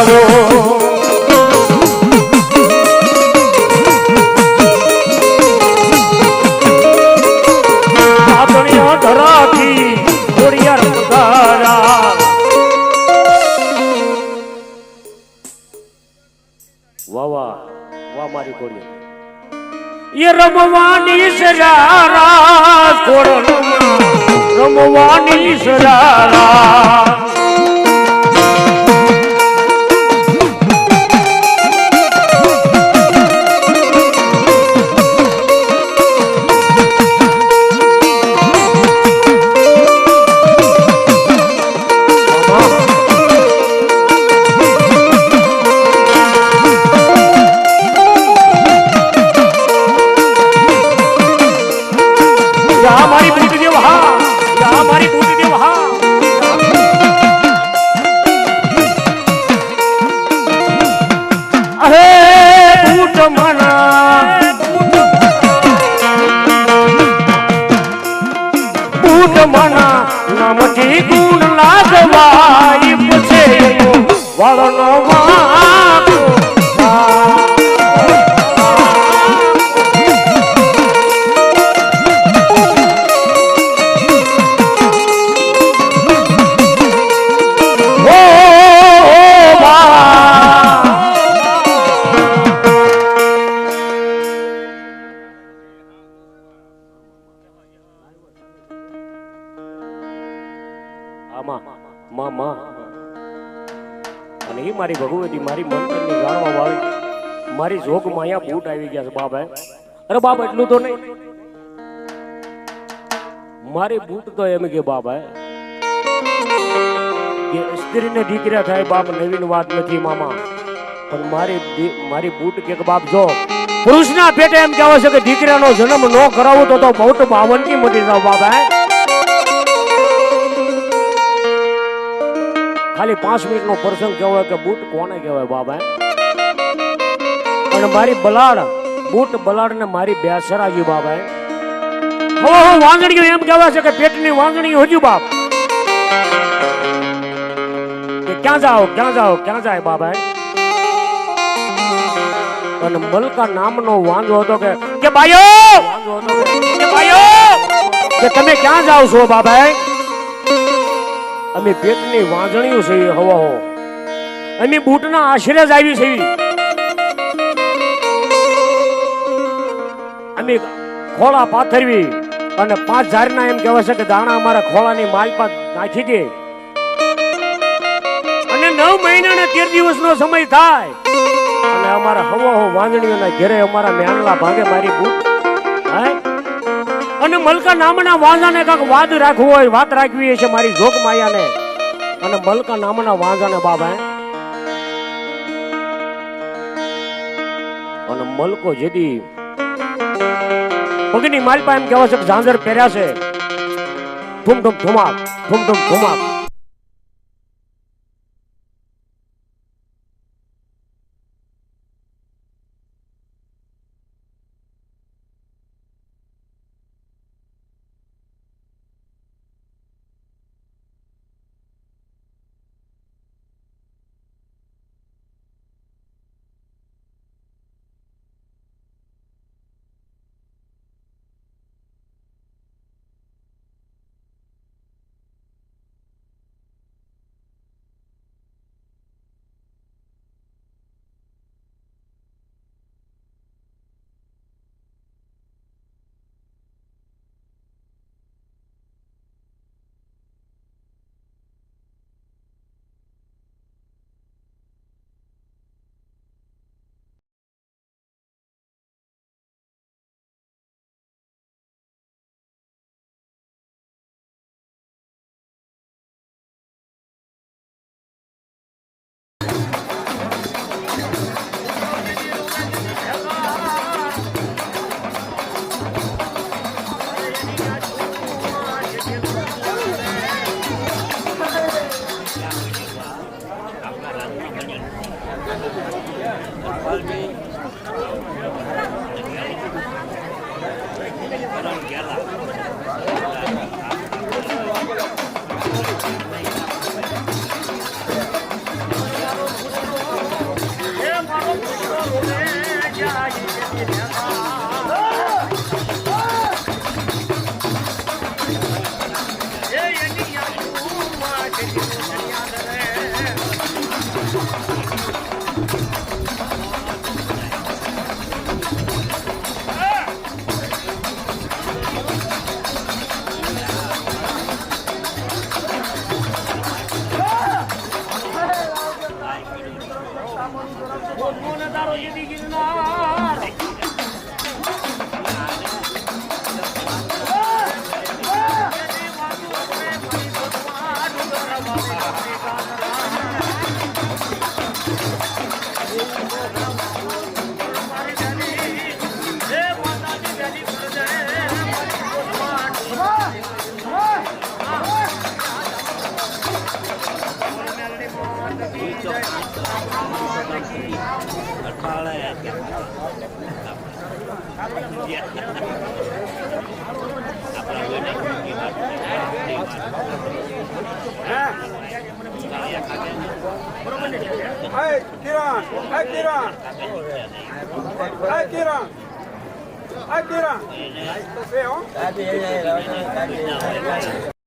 આવો આપણીઓ ધરાથી ખોડિયાર પધારા વાહ વાહ વાહ મારી ખોડિયાર. એ રમવાની સરારા કોડલમાં રમવાની સરારા યા બુટ અને એ મારી ભગવતી મારી મંત્રને જાણવા વાળી, મારી જોગમાં અહીંયા બૂટ આવી ગયા છે બાબા અરે બાબા એટલું તો નહીં. મારી બૂટ તો એમ કે બાબા કે સ્ત્રીને દીકરા થાય, બાપ, નવીન વાત નથી, મામા. પણ મારી મારી બૂટ કે બાપ, જો, પુરુષના પેટે એમ કહેવાય છે કે દીકરાનો જન્મ ન કરાવો તો તો બહુ બાવનની મોટી જાવ ખાલી પાંચ મિનિટનો પ્રસંગ કહેવાય કે બૂટ કોને કહેવાય બાબા? અને મારી બલાડ બૂટ બલાડ ને મારી બેસરાજી બાબા હો હો વાંગણીઓ એમ કહેવાય છે કે પેટની વાંગણી હજુ બાપ. કે ક્યાં જાઓ ક્યાં જાઓ ક્યાં જાય બાબા અને મલકા નામનો વાંધો હતો કે કે ભાઈઓ કે, કે તમે ક્યાં જાઓ છો બાબા અમે પેટની વાંજણીઓ છે હવાઓ અમે બૂટના આશરે જ આવી છે અમે ખોળા પાથરવી અને પાંચ ઝાડના એમ કહેવાય છે કે દાણા અમારા ખોળાની માલપા નાખી દે. અને નવ મહિના ને તેર દિવસનો સમય થાય અને અમારા હવો વાંદણીઓના ઘેરે અમારા મેણલા ભાગે મારી બૂટ, હે? અને મલકા નામના વાંઝાને કાંક વાદ રાખવું હોય, વાત રાખવી છે મારી જોગ માયાને. અને મલકા નામના વાંઝાને બાબા અને મલકો જેદી પગની પાસે એમ કહેવા છે કે ઝાંઝર પહેર્યા છે. ઠુમ ઠુમ ઠુમાક ઠુમ ઠુમ ઠુમાક એ કોને તારો યદી Hey, Kiran! Hey, Kiran! Hey, Kiran! Hey, Kiran! Hey, oh.